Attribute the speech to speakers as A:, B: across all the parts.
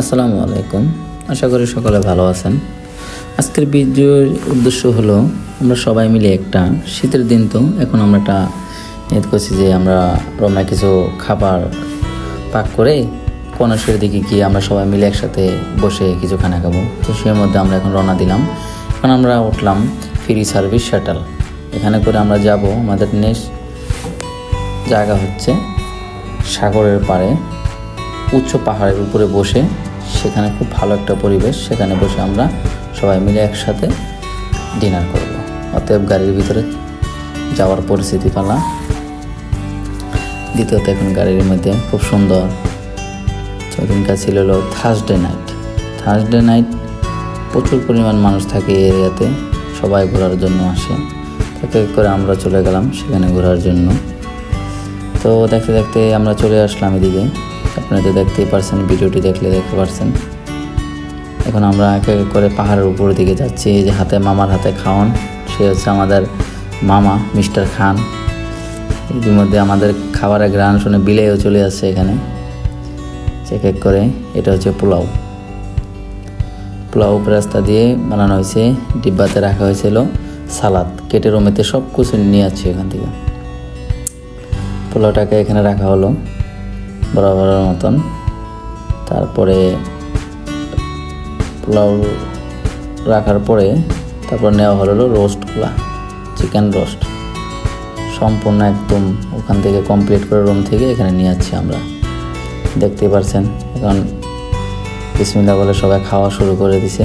A: আসসালামু আলাইকুম। আশা করি সকলে ভালো আছেন। আজকের ভিডিওর উদ্দেশ্য হলো, আমরা সবাই মিলে একটা শীতের দিন তো, এখন আমরা একটা নিয়ত করছি যে আমরা রমনা কিছু খাবার পাক করে কনসের দিকে গিয়ে আমরা সবাই মিলে একসাথে বসে কিছু খানা খাব। তো সেই মধ্যে আমরা এখন রওনা দিলাম। এখন আমরা উঠলাম ফ্রি সার্ভিস শাটাল। এখানে করে আমরা যাব। আমাদের নেক্সট জায়গা হচ্ছে সাগরের পাড়ে। উচ্চ পাহাড়ের উপরে বসে সেখানে খুব ভালো একটা পরিবেশ, সেখানে বসে আমরা সবাই মিলে একসাথে ডিনার করব। অতএব গাড়ির ভিতরে যাওয়ার পরিস্থিতি পালা। দ্বিতীয়ত এখন গাড়ির মধ্যে খুব সুন্দর চদিনকার ছিল হলো থার্সডে নাইট থার্সডে নাইট প্রচুর পরিমাণ মানুষ থাকে এই এরিয়াতে, সবাই ঘোরার জন্য আসে। এক এক করে আমরা চলে গেলাম সেখানে ঘোরার জন্য। তো দেখতে দেখতে আমরা চলে আসলাম এদিকে। আপনারা তো দেখতেই পারছেন, ভিডিওটি দেখলে দেখতে পারছেন। এখন আমরা এক এক করে পাহাড়ের উপর দিকে যাচ্ছি, এই যে হাতে মামার হাতে খাওয়ান সে হচ্ছে আমাদের মামা, মিস্টার খান। ইতিমধ্যে আমাদের খাবারের গ্রান শুনে বিলেও চলে আসছে এখানে। এক এক করে, এটা হচ্ছে পোলাও। পোলাও রাস্তা দিয়ে বানানো হয়েছে, ডিব্বাতে রাখা হয়েছিল সালাদ। কেটে রোমেতে সব কিছু নিয়ে যাচ্ছে এখান থেকে। পোলাওটাকে এখানে রাখা হলো। বরাবরের মতন। তারপরে পোলাও রাখার পরে তারপর নেওয়া হলো রোস্টগুলা, চিকেন রোস্ট। সম্পূর্ণ একদম ওখান থেকে কমপ্লিট করে রুম থেকে এখানে নিয়ে যাচ্ছি আমরা। দেখতে পারছেন, এখন বিসমিল্লা বলে সবাই খাওয়া শুরু করে দিছে।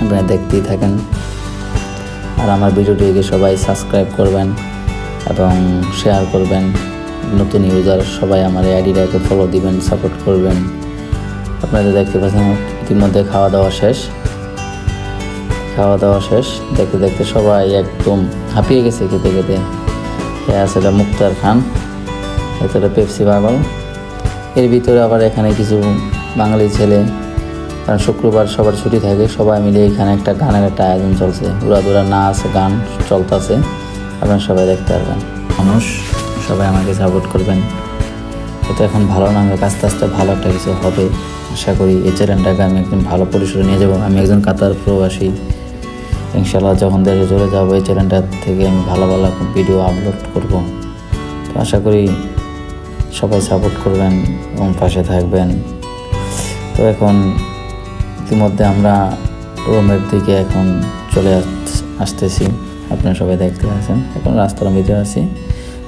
A: আপনারা দেখতেই থাকেন। আর আমার ভিডিওটিকে সবাই সাবস্ক্রাইব করবেন এবং শেয়ার করবেন। নতুন ইউজার সবাই আমার আইডিটাকে ফলো দিবেন সাপোর্ট করবেন। আপনারা দেখতে পাচ্ছেন, ইতিমধ্যে খাওয়া দাওয়া শেষ। খাওয়া দাওয়া শেষ, দেখতে দেখতে সবাই একদম হাঁপিয়ে গেছে খেতে খেতে। এ আসলে মুক্তার খান এতটা পেপসি পাগল এর ভিতরে আবার এখানে কিছু বাঙালি ছেলে, কারণ শুক্রবার সবার ছুটি থাকে, সবাই মিলে এখানে একটা গানের একটা আয়োজন চলছে। উড়াদুরা নাচ, গান চলতেছে, আপনারা সবাই দেখতে পারবেন। মানুষ সবাই আমাকে সাপোর্ট করবেন। এটা এখন ভালো না হোক আস্তে আস্তে ভালো একটা কিছু হবে, আশা করি। এই চ্যানেলটাকে আমি একদিন ভালো পরিসরে নিয়ে যাব। আমি একজন কাতার প্রবাসী। ইনশাল্লাহ যখন দেশে চলে যাব, এই চ্যানেলটা থেকে আমি ভালো ভালো ভিডিও আপলোড করব। তো আশা করি সবাই সাপোর্ট করবেন এবং পাশে থাকবেন। তো এখন ইতিমধ্যে আমরা রুমের দিকে এখন চলে আস- আসতেছি। আপনারা সবাই দেখতে আছেন। এখন রাস্তার ভিতরে আছি।